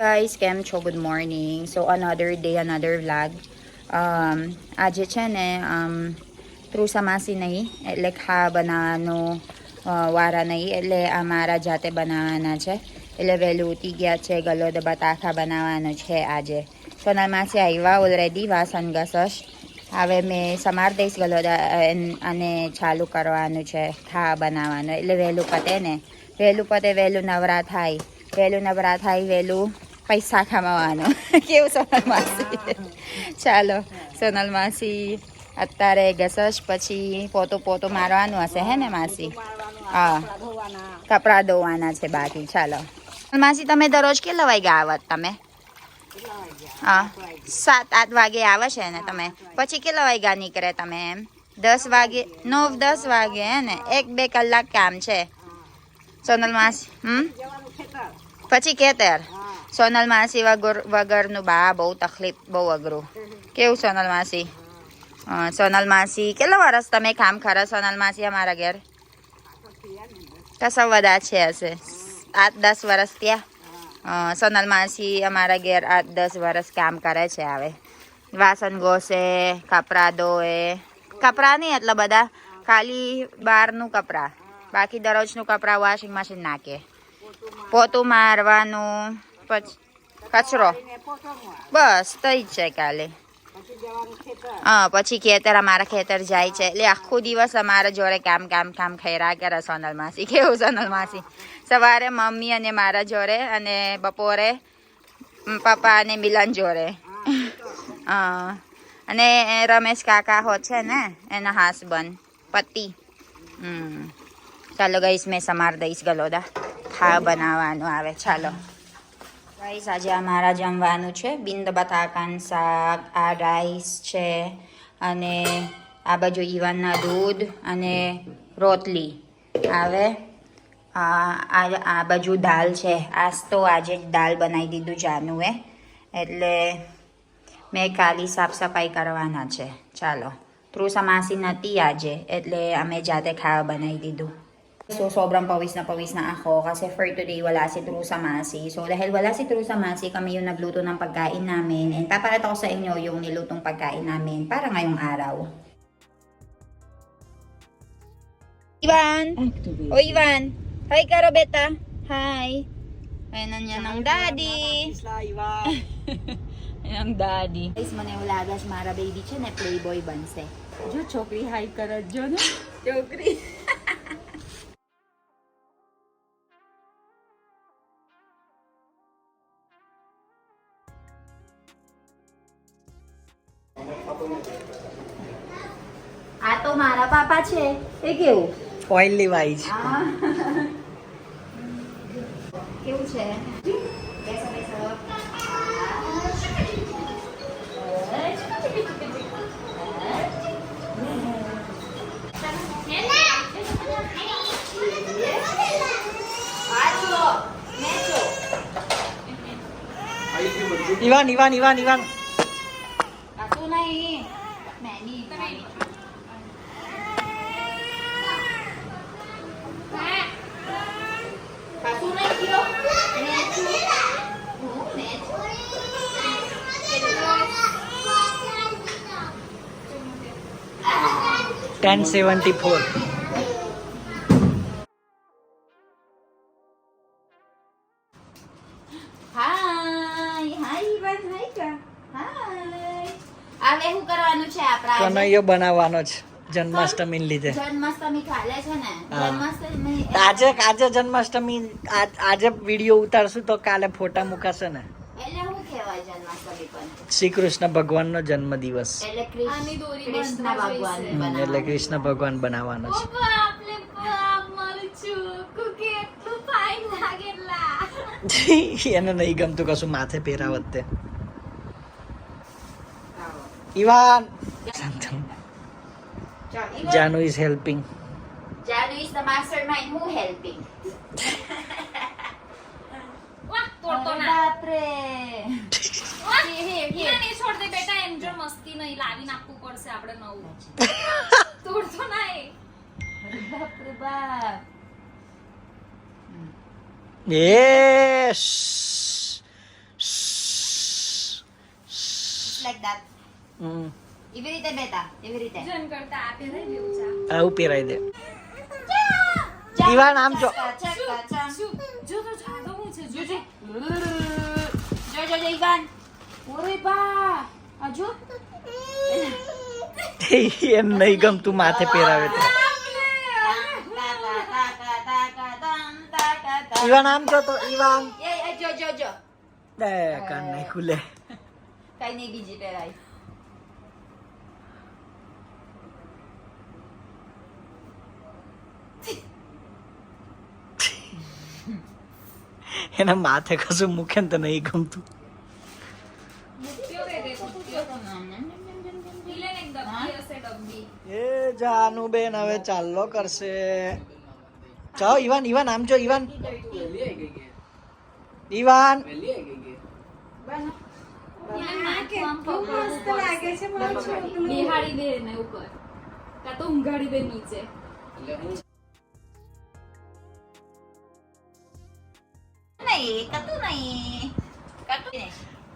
Guys, કેમ છો? Good morning so another day another vlog આજે છે ને આમ ત્રુસામાસી નહીં એટલે ખા બનાવવાનો વારા નહીં એટલે આ મારા જાતે બનાવવાના છે એટલે વહેલું ઉતી ગયા છે ગલો દબાત આખા બનાવવાનો છે આજે સોનલમાસી આવ્યા ઓલરેડી વાસણ ઘસશ હવે મેં સમાર દઈશ ગલોદા અને ચાલુ કરવાનું છે ખા બનાવવાનું એટલે વહેલું પતે ને વહેલું પતે વહેલું નવરા થાય વહેલું નવરા થાય વહેલું પૈસા કમાવાનો કેવું સોનલ માસી ચાલો સોનલ માસી અત્યારે ઘસસ પછી પોતું પોતું મારવાનું હશે હે ને માસી હા કપડાં ધોવાના છે બાકી ચાલો માસી તમે દરરોજ કેટલા વાગે આવત તમે હા સાત આઠ વાગે આવે છે ને તમે પછી કેટલા વાગ્યા નીકળે તમે એમ દસ વાગે નવ દસ વાગે હે ને એક બે કલાક કામ છે સોનલ માસી હમ પછી કેતર સોનલ માસી વગર વગરનું બા બહુ તકલીફ, બહુ અઘરું. કેવું સોનલ માસી? સોનલ માસી, કેટલા વર્ષ તમે કામ ખરા સોનલ માસી અમારા ઘેર? કશા બધા છે હશે. આઠ, દસ વર્ષ ત્યાં સોનલ માસી અમારા ઘેર આઠ, દસ વર્ષ કામ કરે છે હવે. વાસણ ઘોસે કપડાં ધોએ કપડાં નહીં એટલા બધા. ખાલી બહારનું કપડાં બાકી દરરોજનું કપડાં વોશિંગ મશીન નાખે. પોતું મારવાનું. પછી કચરો. બસ થઈ જ છે કાલે. હા, પછી ખેતર, અમારા ખેતર જાય છે. એટલે આખો દિવસ અમારા જોડે કામ કામ કામ ખેરા કરે સોનલ માસી. કેવું સોનલ માસી? સવારે મમ્મી અને મારા જોડે અને બપોરે પપ્પા અને મિલન જોડે. હા. અને રમેશ કાકા હો છે ને, એના હસબન્ડ પતિ. ચાલો ગઈશ, મેં સમાર દઈશ ગલોદા. ખા બનાવવાનું આવે. ચાલો. ગાઈસ આજે અમારા જમવાનું છે. બિંદ બટાકાનું શાક, આ રાઈસ છે અને આ બાજુ ઈવાનના દૂધ અને રોટલી. આવે આ બાજુ દાલ છે. આજ તો આજે જ દાલ બનાવી દીધું જાનુએ. એટલે મેં કાલી સાફ સફાઈ કરવાના છે. ચાલો. ત્રુસા માસી નથી આજે. એટલે અમે જાતે ખાવા બનાવી દીધું. So, sobrang pawis na pawis na ako kasi for today, wala si Trusa Masi. So, dahil wala si Trusa Masi, kami yung nagluto ng pagkain namin. And papakita ko sa inyo yung nilutong pagkain namin para ngayong araw. Ivan! Activate. O, Ivan! Hi, Karobeta! Hi! Ayan na niya ng daddy! Ayan ang daddy. Guys, manayulagas, Mara Baby, Chene, Playboy, Banse. Jo, chokri, hi, Karadjo, no? Chokri. પાપા છે એ કેવું? Oily wise છે. કેવું છે? બેસો બેસો ઇવાન ઇવાન ઇવાન ઇવાન કાતું નહીં મેની કાતું નહીં કયો નેચું હું નેચું ten seventy four hi hi Ivaan hi કા હાય હવે શું કરવાનું છે સેવન્ટી ફોર કનૈયો બનાવવાનો છે જન્માષ્ટમી લીધે. જન્માષ્ટમી કાલે છે ને. જન્માષ્ટમી આજે આજે જન્માષ્ટમી આજ- આજે વીડિયો ઉતારશું તો કાલે ફોટા મુકાશે ને. એટલે શ્રી કૃષ્ણ ભગવાનનો જન્મદિવસ. એટલે કૃષ્ણ કૃષ્ણ ભગવાન હમ, એટલે કૃષ્ણ ભગવાન બનાવવાનો છે. એને નહીં ગમતું કશું માથે પહેરાવત તે. Ivaan Janu is helping Janu is the mastermind. who helping? વાહ તો ના. બાપરે. Here, here, ના છોડ દે બેટા એમ જો મસ્તી નહીં લાવી નાખવું પડશે આપણે નવું. તોડતો ના એ. બાપરે બાપ એ લાઈક ધેટ હમ. એવી રીતે બેટા એવી રીતે. જન કરતા આવું પહેરાઈ દે. ઈવાન આમ જો. જો તો જાદો હું છે જો જો જો જો જો ઈવાન. ઓરે બા હજુ એમ નહીં ગમતું માથે પહેરાવે તો. ઈવાન આમ જો તો ઈવાન. એ એ, જો જો જો. દે કાન નહીં ખુલે. કઈ નહીં બીજી પહેરાય. એના માથે કશું મૂકે ને તો નહીં ગમતું મુક્યો રે રે મુક્યો પીલે ને એક ડબ્બી હશે ડબ્બી એ જાનુ બેન હવે ચાલો કરશે. ચાલો ઈવાન ઈવાન આમ જો Ivaan. Ivaan.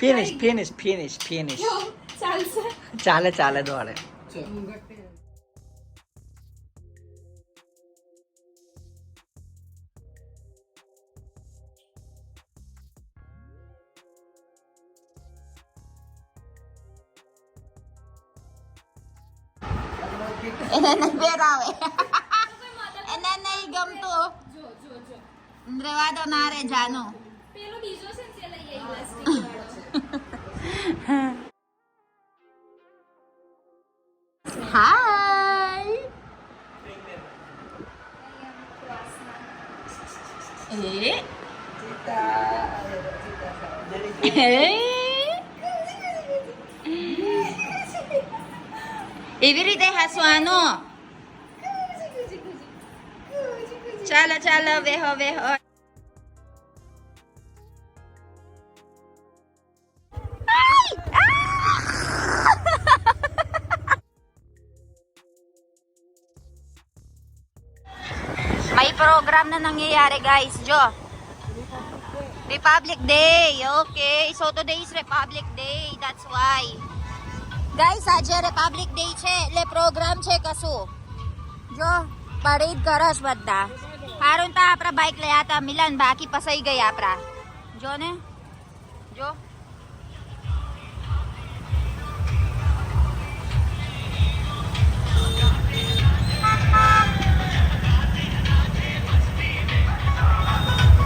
Finish finish finish finish ચાલે ચાલે દોડે. એને નહીં પહેરાવે એને નહીં ગમતું. જો જો જો રેવા દો ના રે જાનો. પેલો બીજો છે ને તે લઈ આવી plastic Every day has ano? Chalo, chalo, beho, beho. Ay! Ah! May program na nangyayari guys, Jo. Republic Day. Okay, so today is Republic Day. That's why. Guys, આજે રિપબ્લિક ડે છે એટલે પ્રોગ્રામ છે કશું. જો પડી ઘર જ બધા. હારું તા આપણા બાઇક લઈ આતા. મિલન બાકી પસાઈ ગઈ આપણા. જો ને. જો.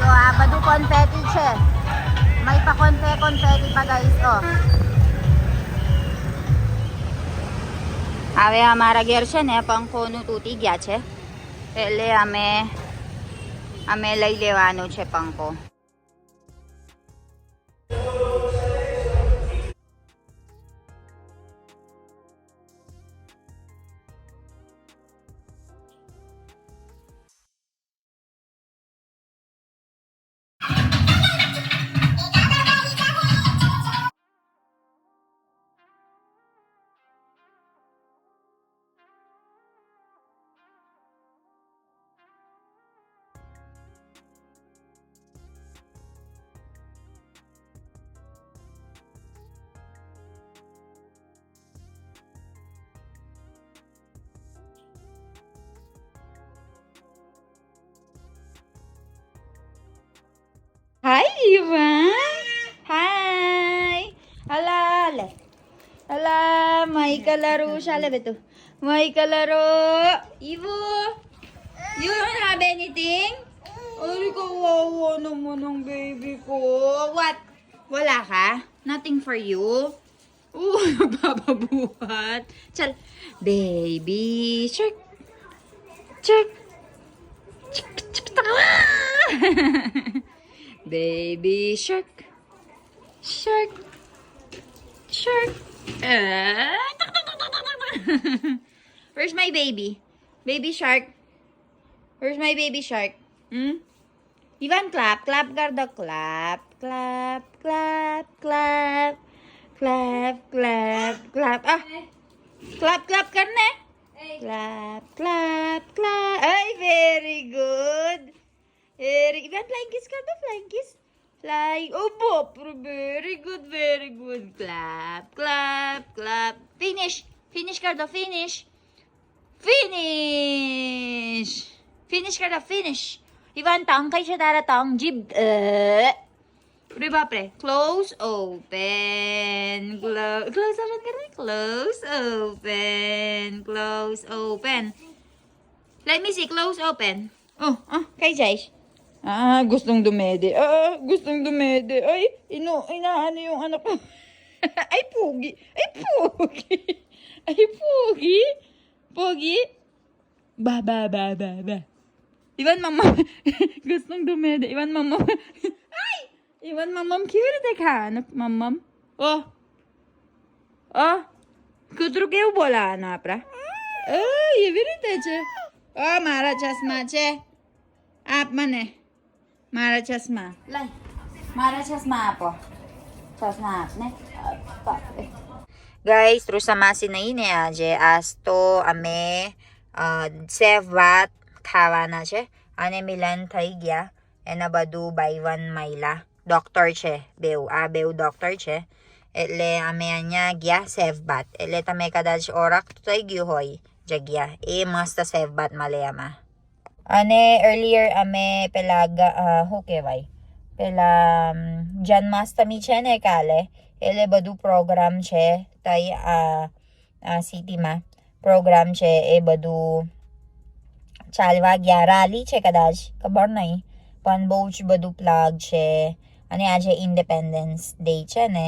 તો આ બધું કોન્ફેટી છે? may pa konfe konfetti pa guys oh હવે અમારા ઘેર છે ને, પંખોનું તૂટી ગયા છે. એટલે અમે અમે લઈ લેવાનું છે પંખો. Hi, Ivan! Hi! Ala, ala. Ala, may kalaro siya. Ala, beto. May kalaro. Ivo! You don't have anything? Ay, kawawa naman ang baby ko. What? Wala ka? Nothing for you? Oo, nagpapabuhat. Chal, baby shark. Shark. Chik, tawa! Baby shark. Shark. Shark. Ah, tak, tak, tak, tak, tak, tak. Where's my baby? Baby shark. Where's my baby shark? Hmm? Ivan, clap. Clap kar daw. Clap. Clap. Clap. Clap. Clap. Clap. Clap. Ah. Clap. Clap kar na. Clap. Clap. Clap. Ay, very good. Eh, very, Ivan, flying kiss ka to, flying kiss. Flying, oh, opo, very good, very good. Clap, clap, clap. Finish, finish Cardo, finish. Finish! Finish Cardo, finish. Ivan, taong kay siya tara, taong jib. Eh. Uh, diba, pre? Close, open. Close, close, open, Cardo. Close, open. Close, open. Let me see, close, open. Oh, oh, kay Jaish. Ah, gustong dumede. Ah, gustong dumede. Ay, ino, inaano yung anak ko. Ay, pugi. Ay, pugi. Ay, pugi. Pugi. Ba, ba, ba, ba, ba. Iwan mamam. gustong dumede. Iwan mamam. Ay! Iwan mamam કેવી રીતે ખાવાનું મમ્મમ Oh. ઓ કૂતરું કેવું બોલાવાનું આપણા એવી રીતે છે ઓ મારા ચશ્મા છે આપ મને મારા ચશ્મા. લઈ મારા ચશ્મા આપો. ચશ્મા આપને. ગાઈસ ત્રુસમાસી નહીં ને આજે. આજ તો અમે સેફ વાત ખાવાના છે અને મિલન થઈ ગયા. એના બધું બાય વન મહિલા. ડૉક્ટર છે બેઉ. આ બેઉ ડૉક્ટર છે. એટલે અમે અહીંયા ગયા સેવ બાત એટલે તમે કદાચ ઓળખ થઈ ગયું હોય જગ્યા. એ મસ્ત બાત મળે આમાં. અને earlier અમે પેલા શું કહેવાય? પેલા જન્માષ્ટમી છે ને કાલે, એટલે બધું પ્રોગ્રામ છે, તઈ આ સિટીમાં પ્રોગ્રામ છે, એ બધું ચાલવા ગયા રાલી છે કદાચ, ખબર નહીં પણ બહુ જ બધું પ્લાગ છે અને આજે ઇન્ડિપેન્ડન્સ ડે છે ને,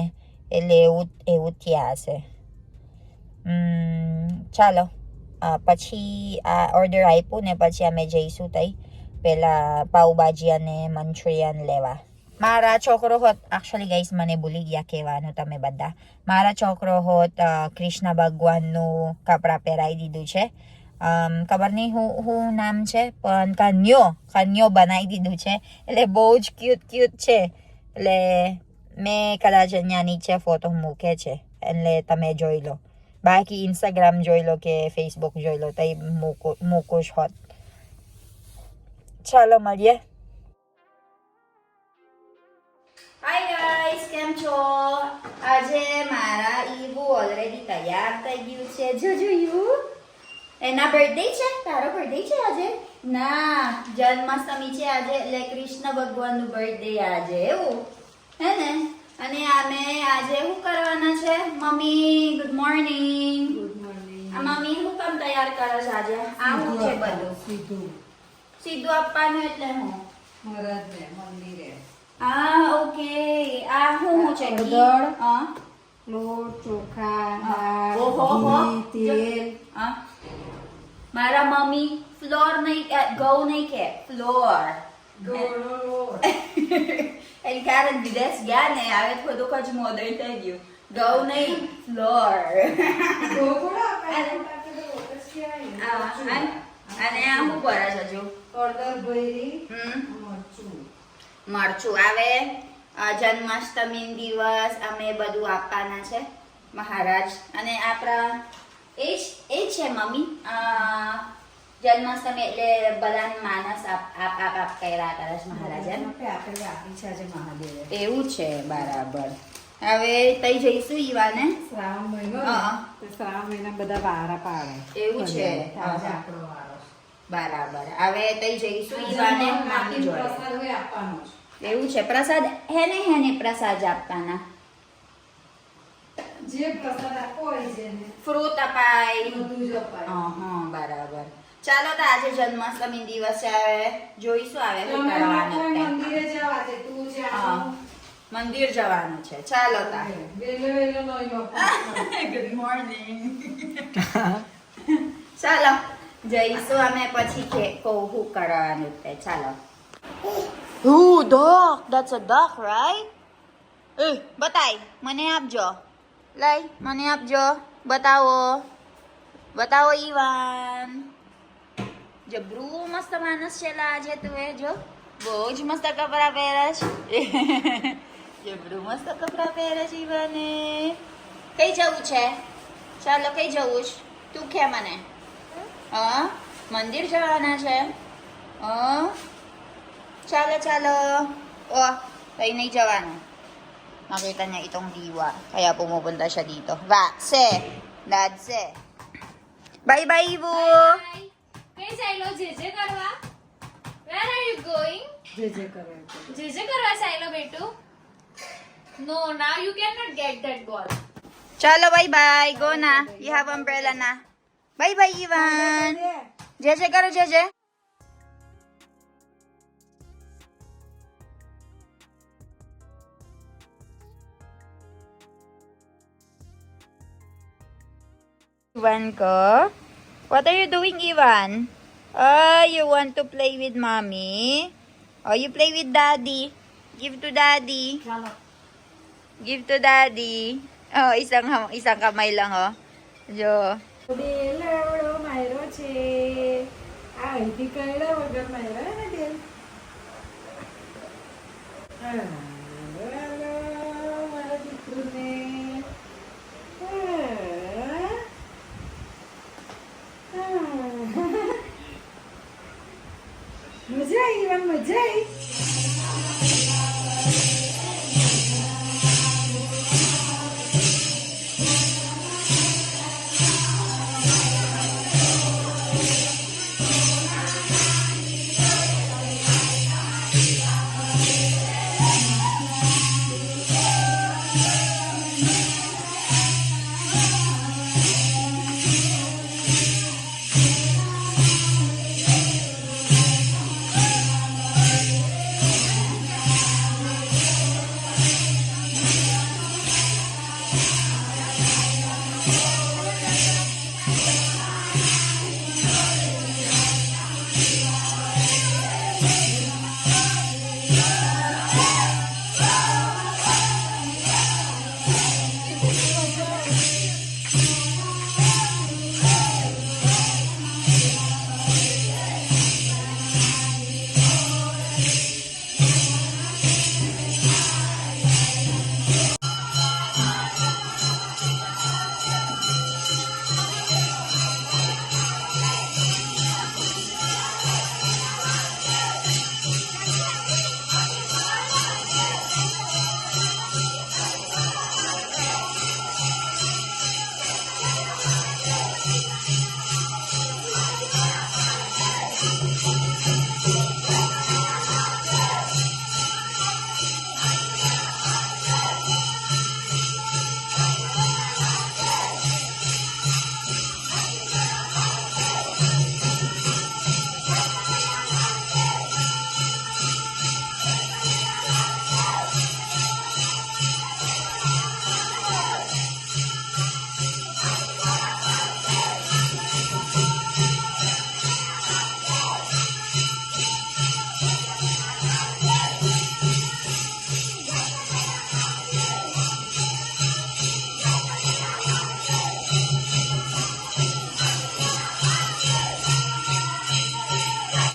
એટલે એવું એવું થયા હશે. ચાલો. પછી આ ઓર્ડર આપ્યું ને પછી અમે જઈશું તઈ પેલા પાઉભાજી અને મંચુરિયન લેવા મારા છોકરો હોત એકચ્યુઅલી ગઈસ મને ભૂલી ગયા કહેવાનું તમે બધા મારા છોકરો હોત કૃષ્ણ ભગવાનનું કપડાં પહેરાવી દીધું છે ખબર નહીં હું હું નામ છે પણ કન્યો કન્યો બનાવી દીધું છે એટલે બહુ જ ક્યુટ ક્યુટ છે એટલે મેં કદાચ અહીંયા નીચે ફોટો મૂકે છે એટલે તમે જોઈ લો બાકી ઇન્સ્ટાગ્રામ જોઈ લો કે ફેસબુક જોઈ લો તઈ મૂકું મૂકું જ હોત ચાલો મળીએ હાય ગાઈસ કેમ છો? આજે મારા ઈબુ ઓલરેડી તૈયાર થઈ ગયું છે. જો જોયું એના બર્થડે છે? તારો બર્થડે છે આજે? ના, જન્માષ્ટમી છે આજે. એટલે કૃષ્ણ ભગવાનનું બર્થડે આજે, એવું. હે ને? અને અમે આજે શું કરવાના છે? મમ્મી ગુડ મોર્નિંગ આ મમ્મી હું કામ તૈયાર કરે છે આજે? આ હું છે બધું? સીધું. સીધું આપવાનું એટલે હું? મહારાજને મંદિરે આ ઓકે. આ હું હું છે? ઘી? હા. લોટ ચોખા ઓહો, હો. તેલ. હા. મારા મમ્મી ફ્લોર નહીં ગૌ ઘઉં નહીં કે ફ્લોર. ગોળનો લોટ એની કારણ વિદેશ ગયા ને હવે થોડુંક જ મોડર્ન interview. Go અને- કાંઈ લોટ જ કહેવાય ને. આ, અને આ શું કરે છે હજુ? હળદર ભરી મરચું મરચું આવે જન્માષ્ટમી દિવસ અમે બધું આપવાના છે મહારાજ. અને આપણા એ જ એ છે મમ્મી? જન્માષ્ટમી એટલે બધાને માનસ આપ આપ આપ આપ કર્યા કરે છે મહારાજ આપણે આપી છે આજે મહાદેવે એવું છે બરાબર હવે તઈ જઈશું ઈવાને શ્રાવણ મહિનો તો શ્રાવણ મહિના બધા વારા પાડે એવું છે. આપણો વારો બરાબર હવે તઈ જઈશું ઈવાને મામી જોડે પ્રસાદ હોય આપવાનો એવું છે પ્રસાદ હેને હેને પ્રસાદ આપવાના જે પ્રસાદ આપો હોય જેને ફ્રૂટ અપાય બધું જ અપાય હા બરાબર ચાલો તો આજે જન્માષ્ટમી દિવસ છે હવે જોઈશું આવે. મંદિરે જવા છે તું જા હા. મંદિર જવાનું છે ચાલો તા વેલો વેલો નહીં બાપા. ગુડ મોર્નિંગ ચાલો જઈશું અમે પછી કે કહું શું કરવાનું તે ચાલો Ooh, duck. That's a duck, right? એ બતાય મને આપજો લઈ મને આપજો બતાવો બતાવો ઈવાન જબરું મસ્ત માણસ છે આજે તું એ જો બહુ જ મસ્ત કપડાં પહેરે છે જબરું મસ્ત કપડાં પહેરે છે ઈવાને કઈ જવું છે ચાલો કઈ જવું છે તું કે મને હા મંદિર જવાના છે હા ચાલો ચાલો ઓ Tayo na jawano. Nakita niya itong diwa. Kaya pumupunta siya dito. Vakse! Dadse! Bye-bye, Ibu! Bye. કઈ સાયલો જે જે કરવા વેર આર યુ ગોઈંગ જે જે કરે તે. જે જે કરવા સાયલો બેટુ no now you can not get that ball Chalo, bye-bye. Go na. You have umbrella na. Bye-bye, Ivan. Jeje karo, Jeje. Ivan ko. What are you doing, Ivan? Oh, you want to play with mommy? Oh, you play with daddy. Give to daddy. Give to daddy. Oh, isang isang kamay lang, oh. Jo. Dilaro, mayro, che. Ay, di kayo. Jay!